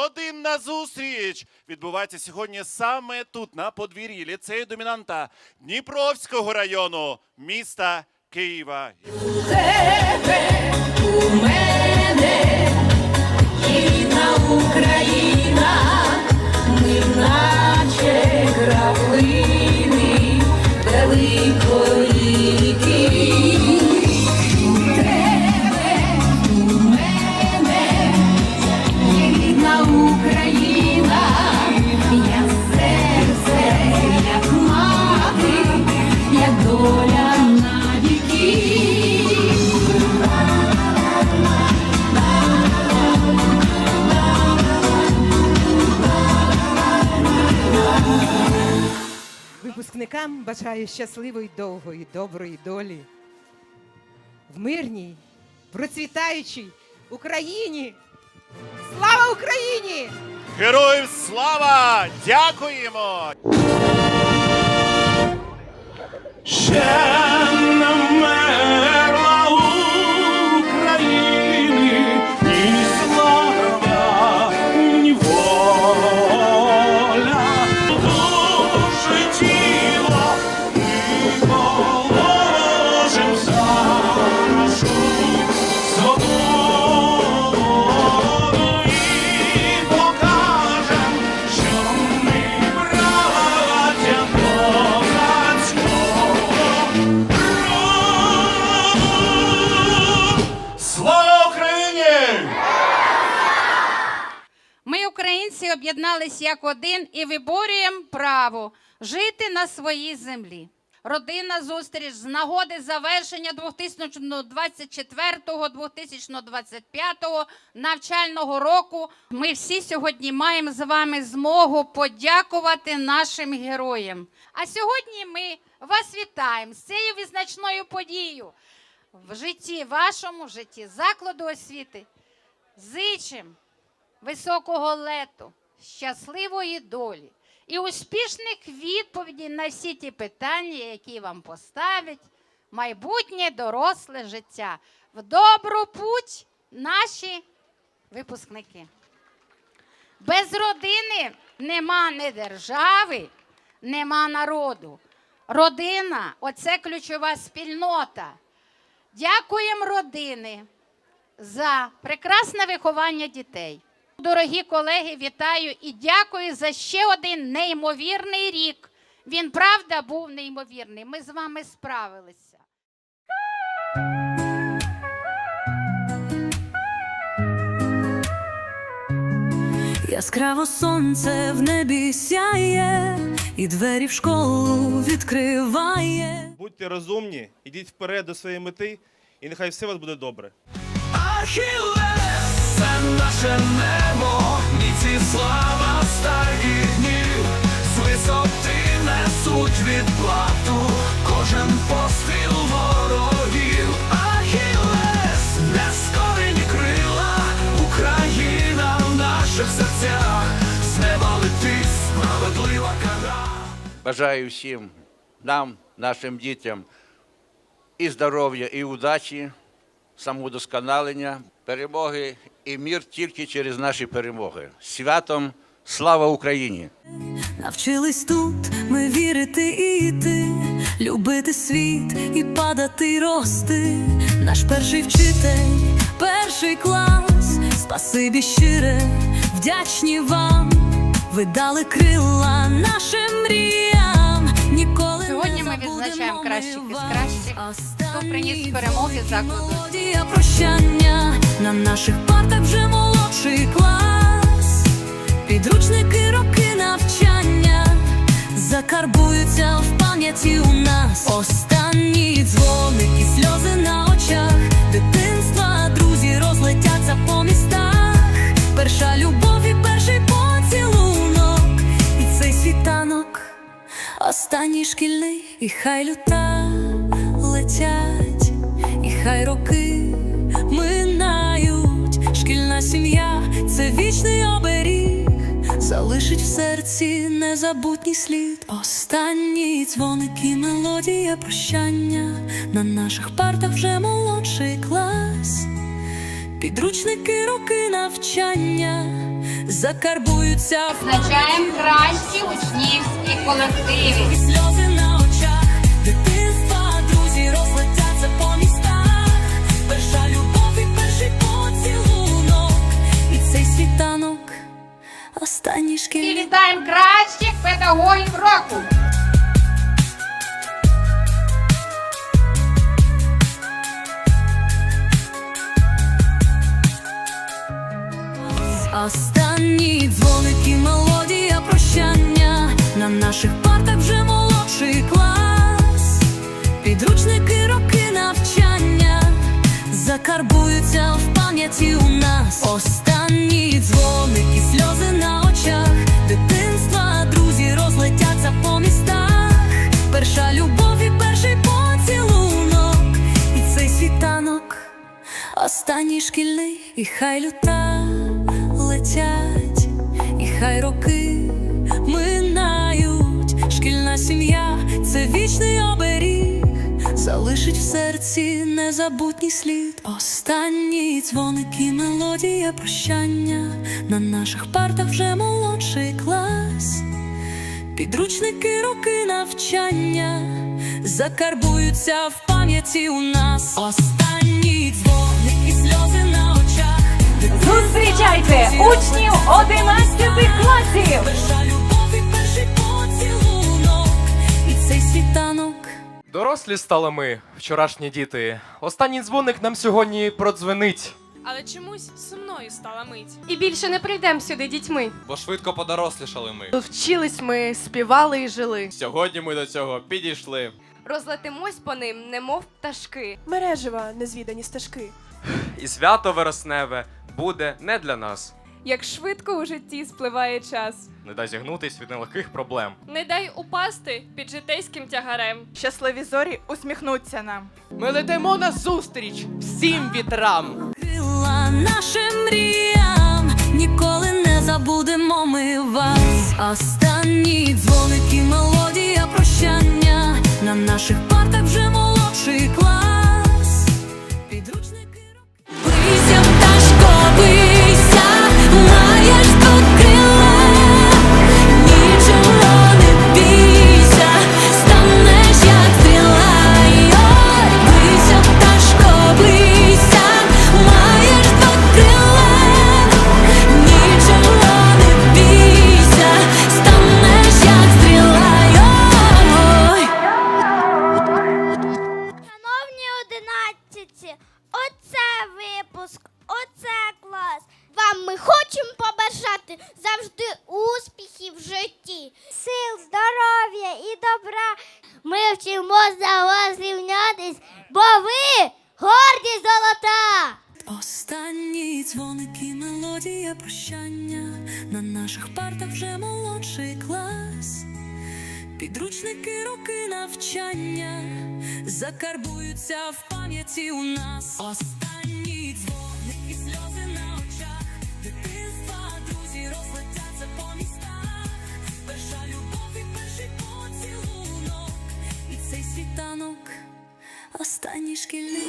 родинна зустріч відбувається сьогодні саме тут, на подвір'ї ліцею домінанта Дніпровського району міста Києва. Випускникам бажаю щасливої, довгої, доброї долі. В мирній, процвітаючій Україні. Слава Україні! Героїв слава! Дякуємо! Ще об'єднались як один і виборюємо право жити на своїй землі. Родинна зустріч з нагоди завершення 2024-2025 навчального року. Ми всі сьогодні маємо з вами змогу подякувати нашим героям. А сьогодні ми вас вітаємо з цією визначною подією в житті вашому, в житті закладу освіти. Зичим високого лету, щасливої долі і успішних відповідей на всі ті питання, які вам поставить майбутнє доросле життя. В добру путь наші випускники. Без родини нема ні держави, нема народу. Родина оце ключова спільнота. Дякуємо родини за прекрасне виховання дітей. Дорогі колеги, вітаю і дякую за ще один неймовірний рік. Він правда був неймовірний. Ми з вами справилися. Яскраво сонце в небі сяє, і двері в школу відкриває. Будьте розумні, ідіть вперед до своєї мети, і нехай все у вас буде добре. Ахілес, це наше небо, міці слава старих днів, з висоти несуть відплату, кожен постріл ворогів. Ахілес, нескорені крила, Україна в наших серцях, з неба летить справедлива кара. Бажаю всім нам, нашим дітям і здоров'я, і удачі, самовдосконалення, перемоги і мір тільки через наші перемоги. Святом слава Україні! Навчились тут ми вірити і йти, любити світ і падати, й рости. Наш перший вчитель, перший клас, спасибі щире, вдячні вам. Ви дали крила нашим мріям. Ніколи Сьогодні ми відзначаємо кращих ми із кращих, хто приніс перемоги закладу. прощання на наших партах вже молодший клас. Підручники роки навчання закарбуються в пам'яті у нас. Останні дзвоник і сльози на очах, дитинства, друзі розлетяться по містах. Перша любов і перший поцілунок, і цей світанок, останній шкільний, і хай люта летять, і хай роки минають. Шкільна сім'я це вічний оберіг, залишить в серці незабутній слід. Останній дзвоник і мелодія прощання. На наших партах вже молодший клас. Підручники роки навчання закарбуються в кращі учнівські колективи. По містах. Перша любов перший поцілунок, і цей світанок, останній І вітаємо кращих педагогів року. Пам'яті у нас. Останні дзвоники, сльози на очах. Дитинства, друзі розлетяться по містах. Перша любов і перший поцілунок. І цей світанок. Останній шкільний, і хай люта летять, і хай роки минають. Шкільна сім'я це вічний оберіг, залишить в серці незабутній слід. Останні дзвоники, мелодія прощання. На наших партах вже молодший клас. Підручники, роки навчання закарбуються в пам'яті у нас. Останні дзвоники, сльози на очах. Зустрічайте учнів 11 класів! Перша любов і перший поцілунок, і цей світанок. Дорослі стали ми, вчорашні діти. Останній дзвоник нам сьогодні продзвенить. Але чомусь сумною стала мить. І більше не прийдемо сюди дітьми. Бо швидко подорослішали ми. Вчились ми, співали і жили. Сьогодні ми до цього підійшли. Розлетимось по ним, немов пташки. Мережева, незвідані стежки. І свято вересневе буде не для нас. Як швидко у житті спливає час. Не дай зігнутись від нелегких проблем. Не дай упасти під житейським тягарем. Щасливі зорі усміхнуться нам. Ми летимо на зустріч всім вітрам. Крила нашим мріям, ніколи не забудемо ми вас. Останні дзвоники, мелодія прощання. На наших партах вже молодший клас. Завжди успіхів в житті, сил, здоров'я і добра. Ми вчимо за вас рівнятись, бо ви гордість золота. Останні дзвоники, мелодія прощання. На наших партах вже молодший клас. Підручники, роки навчання закарбуються в пам'яті у нас. Останні останній шкільний.